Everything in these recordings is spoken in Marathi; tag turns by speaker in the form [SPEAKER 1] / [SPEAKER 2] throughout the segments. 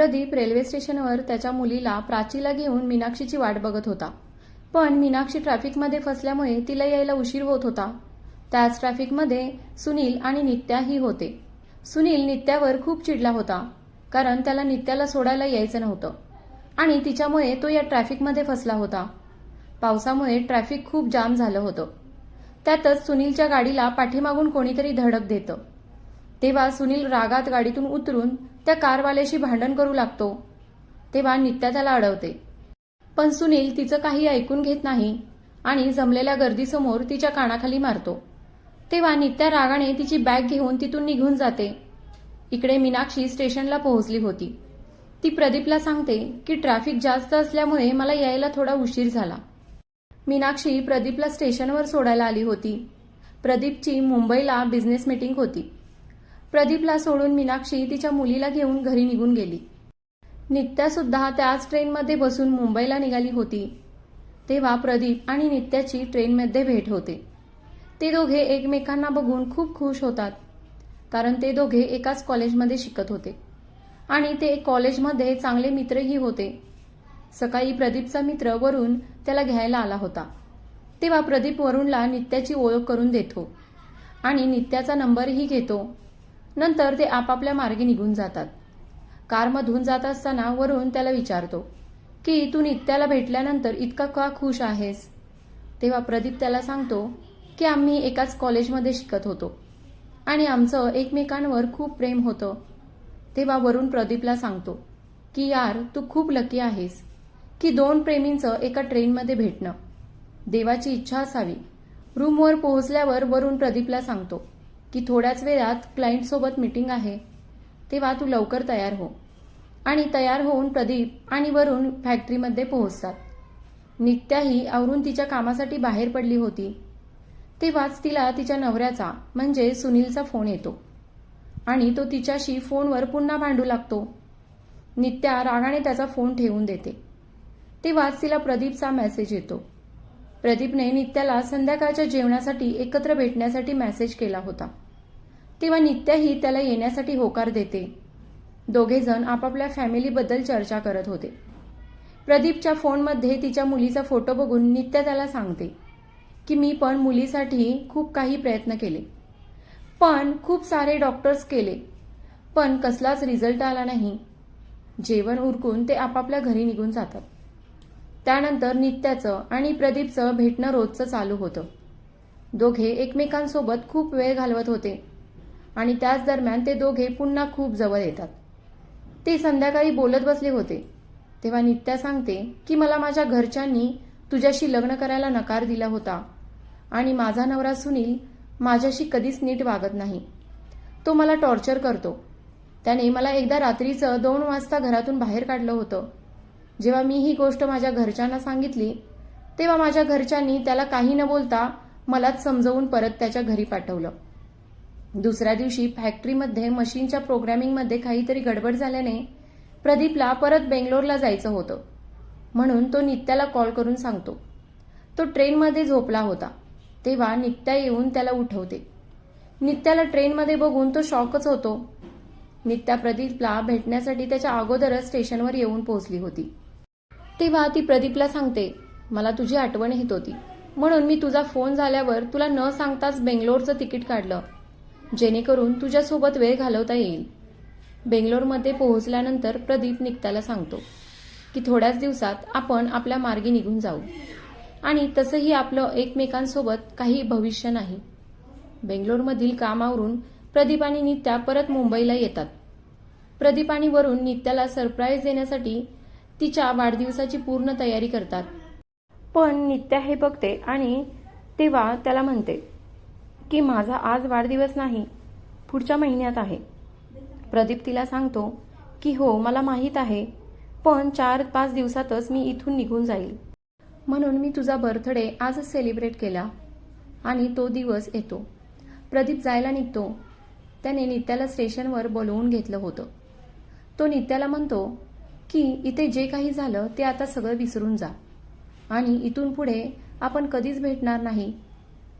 [SPEAKER 1] प्रदीप रेल्वे स्टेशनवर त्याच्या मुलीला प्राचीला घेऊन मीनाक्षीची वाट बघत होता. पण मीनाक्षी ट्रॅफिकमध्ये फसल्यामुळे तिला यायला उशीर होत होता. त्याच ट्रॅफिकमध्ये सुनील आणि नित्याही होते. सुनील नित्यावर खूप चिडला होता कारण त्याला नित्याला सोडायला यायचं नव्हतं. आणि तिच्यामुळे तो या ट्रॅफिकमध्ये फसला होता. पावसामुळे ट्रॅफिक खूप जाम झालं होतं. त्यातच सुनीलच्या गाडीला पाठीमागून कोणीतरी धडक देतं. तेव्हा सुनील रागात गाडीतून उतरून त्या कारवाल्याशी भांडण करू लागतो. तेव्हा नित्या त्याला अडवते. पण सुनील तिचं काही ऐकून घेत नाही आणि जमलेल्या गर्दीसमोर तिच्या कानाखाली मारतो. तेव्हा नित्या रागाने तिची बॅग घेऊन तिथून निघून जाते. इकडे मीनाक्षी स्टेशनला पोहोचली होती. ती प्रदीपला सांगते की ट्रॅफिक जास्त असल्यामुळे मला यायला थोडा उशीर झाला. मीनाक्षी प्रदीपला स्टेशनवर सोडायला आली होती. प्रदीपची मुंबईला बिझनेस मीटिंग होती. प्रदीपला सोडून मीनाक्षी तिच्या मुलीला घेऊन घरी निघून गेली. नित्या सुद्धा त्याच ट्रेनमध्ये बसून मुंबईला निघाली होती. तेव्हा प्रदीप आणि नित्याची ट्रेनमध्ये भेट होते. ते दोघे एकमेकांना बघून खूप खुश होतात कारण ते दोघे एकाच कॉलेजमध्ये शिकत होते. आणि ते कॉलेजमध्ये चांगले मित्रही होते. सकाळी प्रदीपचा मित्र वरुण त्याला घ्यायला आला होता. तेव्हा प्रदीप वरुणला नित्याची ओळख करून देतो आणि नित्याचा नंबरही घेतो. नंतर ते आपापल्या मार्गे निघून जातात. कारमधून जात असताना वरून त्याला विचारतो की तू नित्याला भेटल्यानंतर इतका का खुश आहेस? तेव्हा प्रदीप त्याला सांगतो की आम्ही एकाच कॉलेजमध्ये शिकत होतो आणि आमचं एकमेकांवर खूप प्रेम होतं. तेव्हा वरून प्रदीपला सांगतो की यार तू खूप लकी आहेस की दोन प्रेमींचं एका ट्रेनमध्ये भेटणं. देवाची इच्छा असावी. रूमवर पोहोचल्यावर वरून प्रदीपला सांगतो की थोड्याच वेळात क्लायंटसोबत मीटिंग आहे. तेव्हा तू लवकर तयार हो. आणि तयार होऊन प्रदीप आणि वरुण फॅक्टरीमध्ये पोहोचतात. नित्याही आवरून तिच्या कामासाठी बाहेर पडली होती. तेव्हाच तिला तिच्या नवऱ्याचा म्हणजे सुनीलचा फोन येतो. आणि तो तिच्याशी फोनवर पुन्हा भांडू लागतो. नित्या रागाने त्याचा फोन ठेवून देते. तेव्हाच तिला प्रदीपचा मेसेज येतो. प्रदीपने नित्याला संध्याकाळच्या जेवणासाठी एकत्र भेटण्यासाठी मेसेज केला होता. तेव्हा नित्याही त्याला येण्यासाठी होकार देते. दोघेजण आपापल्या फॅमिलीबद्दल चर्चा करत होते. प्रदीपच्या फोनमध्ये तिच्या मुलीचा फोटो बघून नित्या त्याला सांगते की मी पण मुलीसाठी खूप काही प्रयत्न केले. पण खूप सारे डॉक्टर्स केले पण कसलाच रिझल्ट आला नाही. जेवण उरकून ते आपापल्या घरी निघून जातात. त्यानंतर नित्याचं आणि प्रदीपचं भेटणं रोजचं चालू होतं. दोघे एकमेकांसोबत खूप वेळ घालवत होते. आणि त्याच दरम्यान ते दोघे पुन्हा खूप जवळ येतात. ते संध्याकाळी बोलत बसले होते. तेव्हा नित्या सांगते की मला माझ्या घरच्यांनी तुझ्याशी लग्न करायला नकार दिला होता आणि माझा नवरा सुनील माझ्याशी कधीच नीट वागत नाही. तो मला टॉर्चर करतो. त्याने मला एकदा रात्रीचं दोन वाजता घरातून बाहेर काढलं होतं. जेव्हा मी ही गोष्ट माझ्या घरच्यांना सांगितली तेव्हा माझ्या घरच्यांनी त्याला काही न बोलता मलाच समजवून परत त्याच्या घरी पाठवलं. दुसऱ्या दिवशी फॅक्टरीमध्ये मशीनच्या प्रोग्रॅमिंगमध्ये काहीतरी गडबड झाल्याने प्रदीपला परत बेंगलोरला जायचं होतं. म्हणून तो नित्याला कॉल करून सांगतो. तो ट्रेनमध्ये झोपला होता. तेव्हा नित्या येऊन त्याला उठवते. नित्याला ट्रेनमध्ये बघून तो शॉकच होतो. नित्या प्रदीपला भेटण्यासाठी त्याच्या अगोदरच स्टेशनवर येऊन पोहोचली होती. तेव्हा ती प्रदीपला सांगते मला तुझी आठवण येत होती. म्हणून मी तुझा फोन झाल्यावर तुला न सांगताच बेंगलोरचं तिकीट काढलं. जेणेकरून तुझ्यासोबत वेळ घालवता येईल. बेंगलोरमध्ये पोहोचल्यानंतर प्रदीप निघताला सांगतो की थोड्याच दिवसात आपण आपल्या मार्गी निघून जाऊ. आणि तसंही आपलं एकमेकांसोबत काही भविष्य नाही. बेंगलोरमधील कामावरून प्रदीप आणि नित्या परत मुंबईला येतात. प्रदीप आणि वरून नित्याला सरप्राईज देण्यासाठी तिच्या वाढदिवसाची पूर्ण तयारी करतात. पण नित्या हे बघते आणि तेव्हा त्याला म्हणते की माझा आज वाढदिवस नाही पुढच्या महिन्यात आहे. प्रदीप तिला सांगतो की हो मला माहीत आहे पण चार पाच दिवसातच मी इथून निघून जाईल. म्हणून मी तुझा बर्थडे आजच सेलिब्रेट केला आणि तो दिवस येतो. प्रदीप जायला निघतो. त्याने नित्याला स्टेशनवर बोलवून घेतलं होतं. तो नित्याला म्हणतो की इथे जे काही झालं ते आता सगळं विसरून जा आणि इथून पुढे आपण कधीच भेटणार नाही.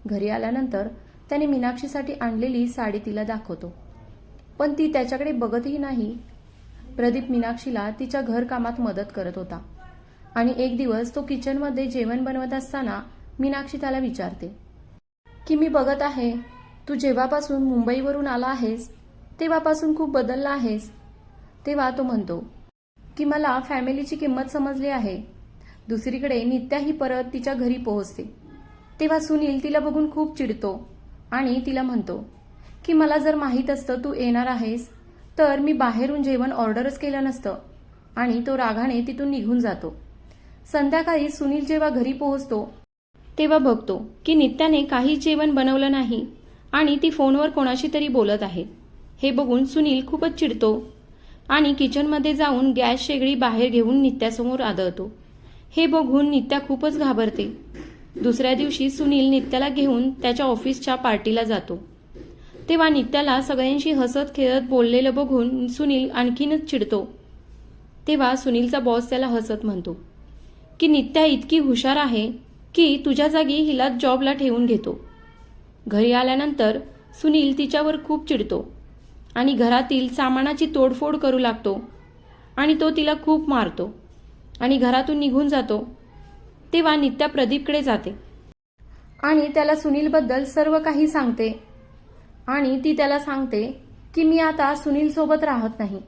[SPEAKER 1] घरी आल्यानंतर त्याने मीनाक्षीसाठी आणलेली साडी तिला दाखवतो. पण ती त्याच्याकडे बघतही नाही. प्रदीप मीनाक्षीला तिच्या घरकामात मदत करत होता. आणि एक दिवस तो किचनमध्ये जेवण बनवत असताना मीनाक्षी त्याला विचारते की मी बघत आहे तू जेव्हापासून मुंबईवरून आला आहेस तेव्हापासून खूप बदलला आहेस. तेव्हा तो म्हणतो की मला फॅमिलीची किंमत समजली आहे. दुसरीकडे नित्याही परत तिच्या घरी पोहोचते. तेव्हा सुनील तिला बघून खूप चिडतो. आणि तिला म्हणतो की मला जर माहीत असतं तू येणार आहेस तर मी बाहेरून जेवण ऑर्डरच केलं नसतं आणि तो रागाने तिथून निघून जातो. संध्याकाळी सुनील जेव्हा घरी पोहोचतो तेव्हा बघतो की नित्याने काहीच जेवण बनवलं नाही आणि ती फोनवर कोणाशी तरी बोलत आहे. हे बघून सुनील खूपच चिडतो आणि किचनमध्ये जाऊन गॅस शेगडी बाहेर घेऊन नित्यासमोर आदळतो. हे बघून नित्या खूपच घाबरते. दुसऱ्या दिवशी सुनील नित्याला घेऊन त्याच्या ऑफिसच्या पार्टीला जातो. तेव्हा नित्याला सगळ्यांशी हसत खेळत बोललेलं बघून सुनील आणखीनच चिडतो. तेव्हा सुनीलचा बॉस त्याला हसत म्हणतो की नित्या इतकी हुशार आहे की तुझ्या जागी हिला जॉबला ठेवून घेतो. घरी आल्यानंतर सुनील तिच्यावर खूप चिडतो आणि घरातील सामानाची तोडफोड करू लागतो आणि तो तिला खूप मारतो आणि घरातून निघून जातो. तेव्हा नित्या प्रदीपकडे जाते. आणि त्याला सुनीलबद्दल सर्व काही सांगते. आणि ती त्याला सांगते की मी आता सुनीलसोबत राहत नाही.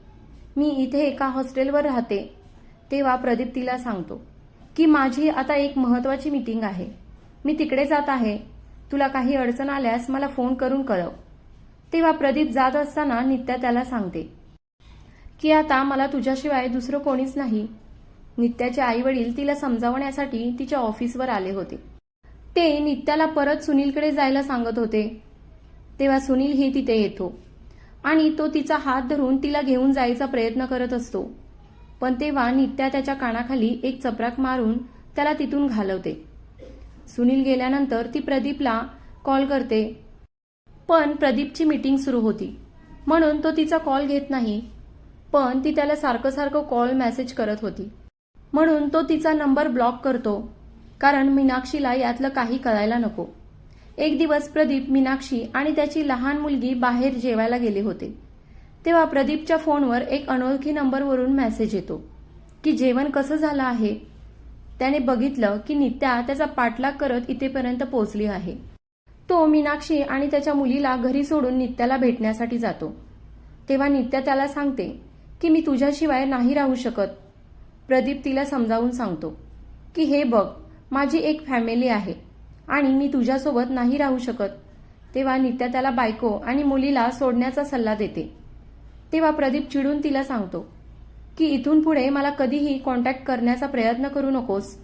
[SPEAKER 1] मी इथे एका हॉस्टेलवर राहते. तेव्हा प्रदीप तिला सांगतो की माझी आता एक महत्वाची मीटिंग आहे. मी तिकडे जात आहे. तुला काही अडचण आल्यास मला फोन करून कळव. तेव्हा प्रदीप जात असताना नित्या त्याला सांगते की आता मला तुझ्याशिवाय दुसरं कोणीच नाही. नित्याचे आई वडील तिला समजावण्यासाठी तिच्या ऑफिसवर आले होते. ते नित्याला परत सुनीलकडे जायला सांगत होते. तेव्हा सुनील ही तिथे येतो. आणि तो तिचा हात धरून तिला घेऊन जायचा प्रयत्न करत असतो. पण तेव्हा नित्या त्याच्या कानाखाली एक चपराक मारून त्याला तिथून घालवते. सुनील गेल्यानंतर ती प्रदीपला कॉल करते. पण प्रदीपची मीटिंग सुरू होती. म्हणून तो तिचा कॉल घेत नाही. पण ती त्याला सारखं सारखं कॉल मेसेज करत होती. म्हणून तो तिचा नंबर ब्लॉक करतो. कारण मीनाक्षीला यातलं काही कळायला नको. एक दिवस प्रदीप मीनाक्षी आणि त्याची लहान मुलगी बाहेर जेवायला गेले होते. तेव्हा प्रदीपच्या फोनवर एक अनोळखी नंबरवरून मेसेज येतो. की जेवण कसं झालं आहे? त्याने बघितलं की नित्या त्याचा पाठलाग करत इथेपर्यंत पोहोचली आहे. तो मीनाक्षी आणि त्याच्या मुलीला घरी सोडून नित्याला भेटण्यासाठी जातो. तेव्हा नित्या त्याला सांगते की मी तुझ्याशिवाय नाही राहू शकत. प्रदीप तिला समजावून सांगतो की हे बघ माझी एक फॅमिली आहे आणि मी तुझ्यासोबत नाही राहू शकत. तेव्हा नित्या त्याला बायको आणि मुलीला सोडण्याचा सल्ला देते. तेव्हा प्रदीप चिडून तिला सांगतो की इथून पुढे मला कधीही कॉन्टॅक्ट करण्याचा प्रयत्न करू नकोस.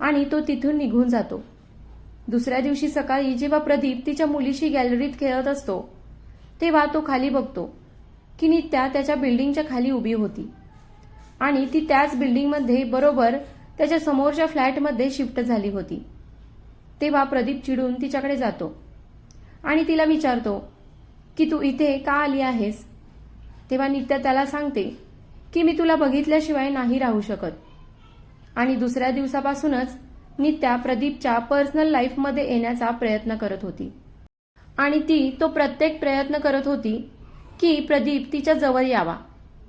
[SPEAKER 1] आणि तो तिथून निघून जातो. दुसऱ्या दिवशी सकाळी जेव्हा प्रदीप तिच्या मुलीशी गॅलरीत खेळत असतो तेव्हा तो खाली बघतो की नित्या त्याच्या बिल्डिंगच्या खाली उभी होती. आणि ती त्याच बिल्डिंगमध्ये बरोबर त्याच्या समोरच्या फ्लॅटमध्ये शिफ्ट झाली होती. तेव्हा प्रदीप चिडून तिच्याकडे जातो. आणि तिला विचारतो की तू इथे का आली आहेस? तेव्हा नित्या त्याला सांगते की मी तुला बघितल्याशिवाय नाही राहू शकत. आणि दुसऱ्या दिवसापासूनच नित्या प्रदीपच्या पर्सनल लाईफमध्ये येण्याचा प्रयत्न करत होती. आणि ती तो प्रत्येक प्रयत्न करत होती की प्रदीप तिच्या जवळ यावा.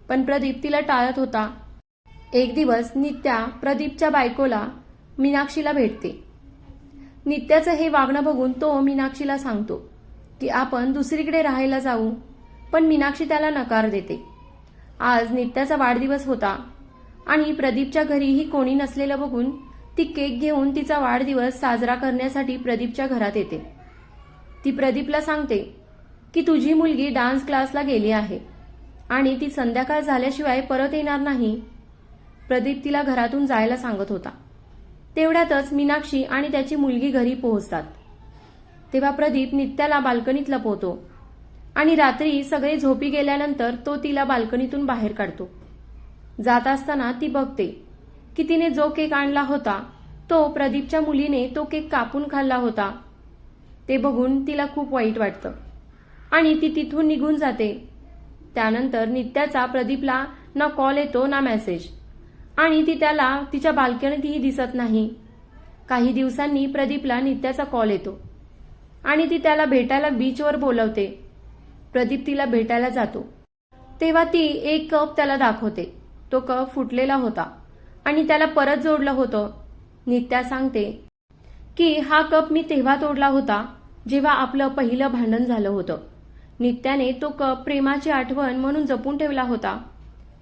[SPEAKER 1] पण प्रदीप तिला टाळत होता एक दिवस नित्या प्रदीपच्या बायकोला मीनाक्षीला भेटते. नित्याचं हे वागणं बघून तो मीनाक्षीला सांगतो की आपण दुसरीकडे राहायला जाऊ पण मीनाक्षी त्याला नकार देते. आज नित्याचा वाढदिवस होता आणि प्रदीपच्या घरीही कोणी नसलेलं बघून ती केक घेऊन तिचा वाढदिवस साजरा करण्यासाठी प्रदीपच्या घरात येते. ती प्रदीपला सांगते की तुझी मुलगी डान्स क्लासला गेली आहे आणि ती संध्याकाळ झाल्याशिवाय परत येणार नाही प्रदीप तिला घरातून जायला सांगत होता. तेवढ्यातच मीनाक्षी आणि त्याची मुलगी घरी पोहोचतात. तेव्हा प्रदीप नित्याला बाल्कनीत लपवतो आणि रात्री सगळे झोपी गेल्यानंतर तो तिला बाल्कनीतून बाहेर काढतो. जात असताना ती बघते की तिने जो केक आणला होता तो प्रदीपच्या मुलीने तो केक कापून खाल्ला होता. ते बघून तिला खूप वाईट वाटतं आणि ती तिथून निघून जाते. त्यानंतर नित्याचा प्रदीपला ना कॉल येतो ना मेसेज आणि ती त्याला तिच्या बाल्कनीतही दिसत नाही. काही दिवसांनी प्रदीपला नित्याचा कॉल येतो. आणि ती त्याला भेटायला बीचवर बोलवते. प्रदीप तिला भेटायला जातो. तेव्हा ती एक कप त्याला दाखवते. तो कप फुटलेला होता. आणि त्याला परत जोडलं होतं. नित्या सांगते की हा कप मी तेव्हा तोडला होता जेव्हा आपलं पहिलं भांडण झालं होतं. नित्याने तो कप प्रेमाची आठवण म्हणून जपून ठेवला होता.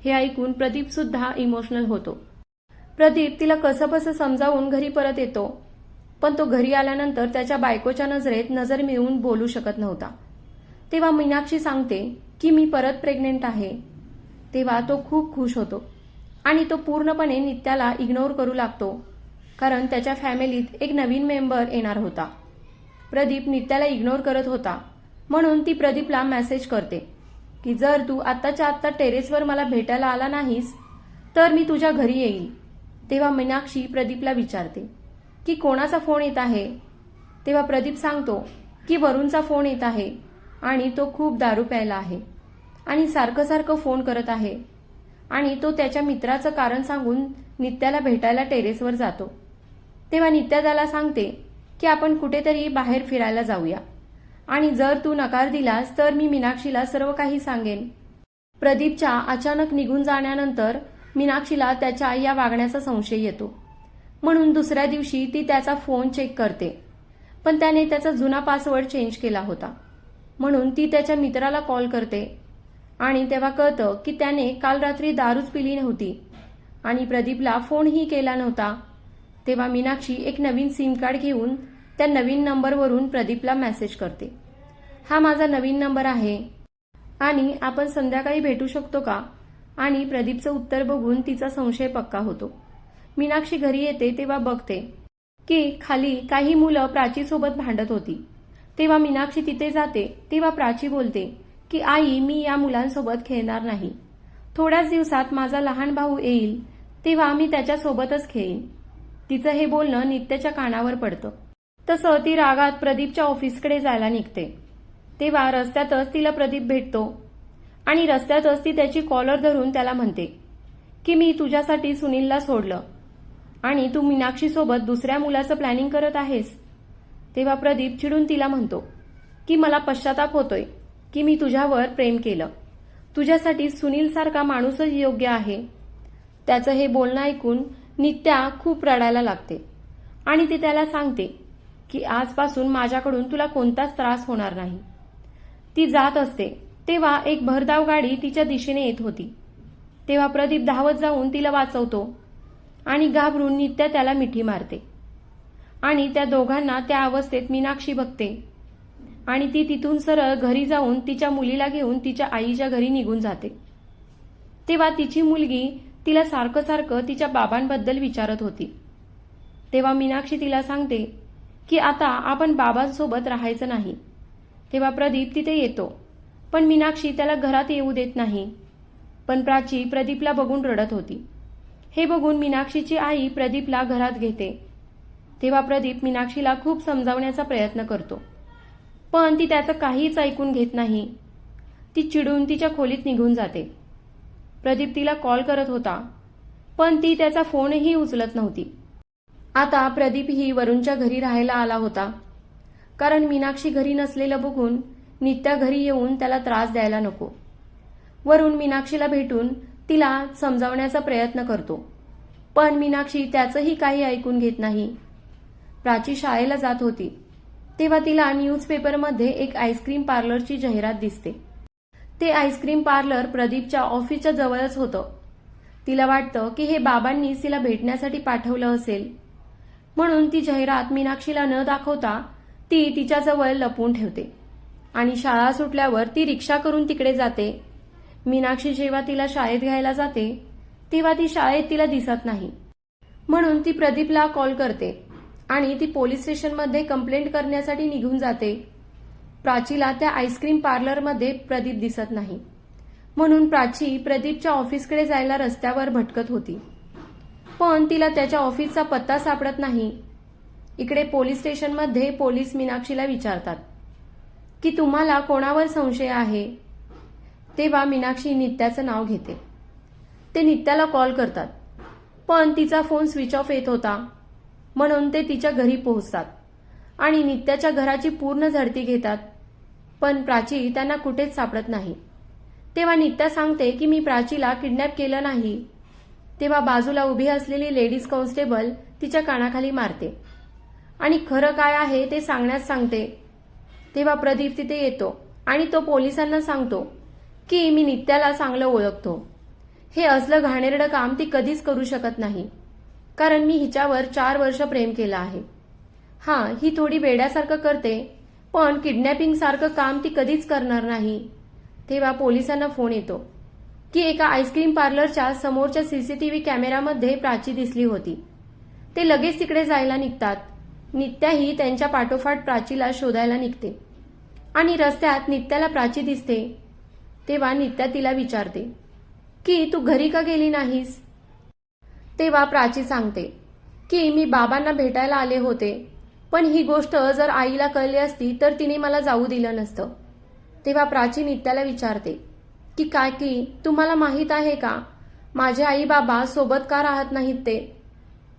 [SPEAKER 1] हे ऐकून प्रदीप सुद्धा इमोशनल होतो. प्रदीप तिला कसं समजावून घरी परत येतो पण तो घरी आल्यानंतर त्याच्या बायकोच्या नजरेत नजर मिळवून बोलू शकत नव्हता. तेव्हा मीनाक्षी सांगते की मी परत प्रेग्नेंट आहे. तेव्हा तो खूप खुश होतो आणि तो पूर्णपणे नित्याला इग्नोर करू लागतो कारण त्याच्या फॅमिलीत एक नवीन मेंबर येणार होता. प्रदीप नित्याला इग्नोर करत होता म्हणून ती प्रदीपला मेसेज करते. की जर तू आत्ताच्या आत्ता टेरेसवर मला भेटायला आला नाहीस तर मी तुझ्या घरी येईल तेव्हा मीनाक्षी प्रदीपला विचारते की कोणाचा फोन येत आहे? तेव्हा प्रदीप सांगतो की वरूणचा फोन येत आहे आणि तो खूप दारू प्यायला आहे आणि सारखं सारखं फोन करत आहे आणि तो त्याच्या मित्राचं कारण सांगून नित्याला भेटायला टेरेसवर जातो. तेव्हा नित्या त्याला सांगते की आपण कुठेतरी बाहेर फिरायला जाऊया. आणि जर तू नकार दिलास तर मी मीनाक्षीला सर्व काही सांगेन. प्रदीपच्या अचानक निघून जाण्यानंतर मीनाक्षीला त्याच्या या वागण्याचा संशय येतो. म्हणून दुसऱ्या दिवशी ती त्याचा फोन चेक करते. पण त्याने त्याचा जुना पासवर्ड चेंज केला होता. म्हणून ती त्याच्या मित्राला कॉल करते. आणि तेव्हा कळतं की त्याने काल रात्री दारूच पिली नव्हती. आणि प्रदीपला फोनही केला नव्हता. तेव्हा मीनाक्षी एक नवीन सिम कार्ड घेऊन त्या नवीन नंबरवरून प्रदीपला मेसेज करते. हा माझा नवीन नंबर आहे. आणि आपण संध्याकाळी भेटू शकतो का? आणि प्रदीपचं उत्तर बघून तिचा संशय पक्का होतो. मीनाक्षी घरी येते तेव्हा बघते की खाली काही मुलं प्राचीसोबत भांडत होती. तेव्हा मीनाक्षी तिथे जाते तेव्हा प्राची बोलते की आई मी या मुलांसोबत खेळणार नाही. थोड्याच दिवसात माझा लहान भाऊ येईल तेव्हा मी त्याच्यासोबतच खेळीन. तिचं हे बोलणं नित्याच्या कानावर पडतं. तसं ती रागात प्रदीपच्या ऑफिसकडे जायला निघते. तेव्हा रस्त्यातच तिला प्रदीप भेटतो. आणि रस्त्यातच ती त्याची कॉलर धरून त्याला म्हणते की मी तुझ्यासाठी सुनीलला सोडलं. आणि तू मीनाक्षीसोबत दुसऱ्या मुलाचं प्लॅनिंग करत आहेस. तेव्हा प्रदीप चिडून तिला म्हणतो की मला पश्चाताप होतोय की मी तुझ्यावर प्रेम केलं. तुझ्यासाठी सुनीलसारखा माणूसच योग्य आहे. त्याचं हे बोलणं ऐकून नित्या खूप रडायला लागते. आणि ती त्याला सांगते की आजपासून माझ्याकडून तुला कोणताच त्रास होणार नाही. ती जात असते. तेव्हा एक भरधाव गाडी तिच्या दिशेने येत होती. तेव्हा प्रदीप धावत जाऊन तिला वाचवतो आणि घाबरून नित्या त्याला मिठी मारते. आणि त्या दोघांना त्या अवस्थेत मीनाक्षी बघते. आणि ती तिथून सरळ घरी जाऊन तिच्या मुलीला घेऊन तिच्या आईच्या घरी निघून जाते. तेव्हा तिची मुलगी तिला सारखं सारखं तिच्या बाबांबद्दल विचारत होती. तेव्हा मीनाक्षी तिला सांगते की आता आपण बाबांसोबत राहायचं नाही. तेव्हा प्रदीप तिथे येतो. पण मीनाक्षी त्याला घरात येऊ देत नाही. पण प्राची प्रदीपला बघून रडत होती. हे बघून मीनाक्षीची आई प्रदीपला घरात घेते. तेव्हा प्रदीप मीनाक्षीला खूप समजावण्याचा प्रयत्न करतो. पण ती त्याचं काहीच ऐकून घेत नाही. ती चिडून तिच्या खोलीत निघून जाते. प्रदीप तिला कॉल करत होता. पण ती त्याचा फोनही उचलत नव्हती. आता प्रदीप ही वरुणच्या घरी राहायला आला होता. कारण मीनाक्षी घरी नसलेलं बघून नित्या घरी येऊन त्याला त्रास द्यायला नको. वरून मीनाक्षीला भेटून तिला समजावण्याचा प्रयत्न करतो. पण मीनाक्षी त्याचंही काही ऐकून घेत नाही. प्राची शाळेला जात होती. तेव्हा तिला न्यूजपेपरमध्ये एक आईस्क्रीम पार्लरची जाहिरात दिसते. ते आईस्क्रीम पार्लर प्रदीपच्या ऑफिसच्या जवळच होतं. तिला वाटतं की हे बाबांनीच तिला भेटण्यासाठी पाठवलं असेल. म्हणून ती जाहिरात मीनाक्षीला न दाखवता ती तिच्याजवळ लपवून ठेवते. आणि शाळा सुटल्यावर ती रिक्षा करून तिकडे जाते. मीनाक्षी जेव्हा तिला शाळेत घ्यायला जाते तेव्हा ती शाळेत तिला दिसत नाही. म्हणून ती प्रदीपला कॉल करते आणि ती पोलीस स्टेशनमध्ये कंप्लेंट करण्यासाठी निघून जाते. प्राचीला त्या आईस्क्रीम पार्लरमध्ये प्रदीप दिसत नाही. म्हणून प्राची प्रदीपच्या ऑफिसकडे जायला रस्त्यावर भटकत होती. पण तिला त्याच्या ऑफिसचा पत्ता सापडत नाही. इकडे पोलीस स्टेशनमध्ये पोलीस मीनाक्षीला विचारतात की तुम्हाला कोणावर संशय आहे? तेव्हा मीनाक्षी नित्याचं नाव घेते. ते नित्याला कॉल करतात पण तिचा फोन स्विच ऑफ येत होता. म्हणून ते तिच्या घरी पोहोचतात आणि नित्याच्या घराची पूर्ण झडती घेतात. पण प्राची त्यांना कुठेच सापडत नाही. तेव्हा नित्या सांगते की मी प्राचीला किडनॅप केलं नाही. तेव्हा बाजूला उभी असलेली लेडीज कॉन्स्टेबल तिच्या कानाखाली मारते. आणि खरं काय आहे ते सांगण्यास सांगते. तेव्हा प्रदीप तिथे येतो आणि तो पोलिसांना सांगतो की मी नित्याला चांगलं ओळखतो. हे असलं घाणेरडं काम ती कधीच करू शकत नाही. कारण मी हिच्यावर चार वर्ष प्रेम केलं आहे. हां ही थोडी वेड्यासारखं करते पण किडनॅपिंग सारखं काम ती कधीच करणार नाही. तेव्हा पोलिसांना फोन येतो. की एका आईस्क्रीम पार्लरच्या समोरच्या सीसीटीव्ही कॅमेरामध्ये प्राची दिसली होती. ते लगेच तिकडे जायला निघतात. नित्याही त्यांच्या पाठोपाठ प्राचीला शोधायला निघते. आणि रस्त्यात नित्याला प्राची दिसते. तेव्हा नित्या तिला विचारते की तू घरी का गेली नाहीस? तेव्हा प्राची सांगते की मी बाबांना भेटायला आले होते. पण ही गोष्ट जर आईला कळली असती तर तिने मला जाऊ दिलं नसतं. तेव्हा प्राची नित्याला विचारते की काय की? तुम्हाला माहीत आहे का? माझे आई बाबा सोबत का राहत नाहीत ते.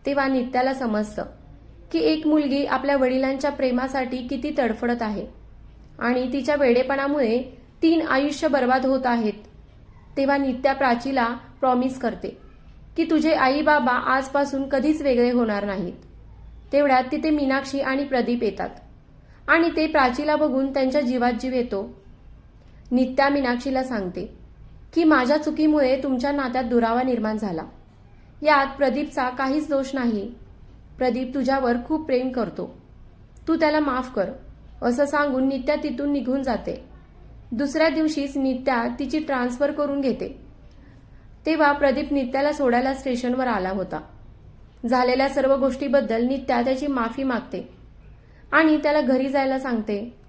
[SPEAKER 1] तेव्हा नित्याला समजतं की एक मुलगी आपल्या वडिलांच्या प्रेमासाठी किती तडफडत आहे. आणि तिच्या वेडेपणामुळे तीन आयुष्य बर्बाद होत आहेत. तेव्हा नित्या प्राचीला प्रॉमिस करते की तुझे आई बाबा आजपासून कधीच वेगळे होणार नाहीत. तेवढ्यात तिथे मीनाक्षी आणि प्रदीप येतात. आणि ते प्राचीला बघून त्यांच्या जीवात जीव येतो. नित्या मीनाक्षीला सांगते की माझ्या चुकीमुळे तुमच्या नात्यात दुरावा निर्माण झाला. यात प्रदीपचा काहीच दोष नाही प्रदीप तुझ्यावर खूप प्रेम करतो. तू त्याला माफ कर असं सांगून नित्या तिथून निघून जाते. दुसऱ्या दिवशीच नित्या तिची ट्रान्सफर करून घेते. तेव्हा प्रदीप नित्याला सोडायला स्टेशनवर आला होता. झालेल्या सर्व गोष्टीबद्दल नित्या त्याची माफी मागते आणि त्याला घरी जायला सांगते.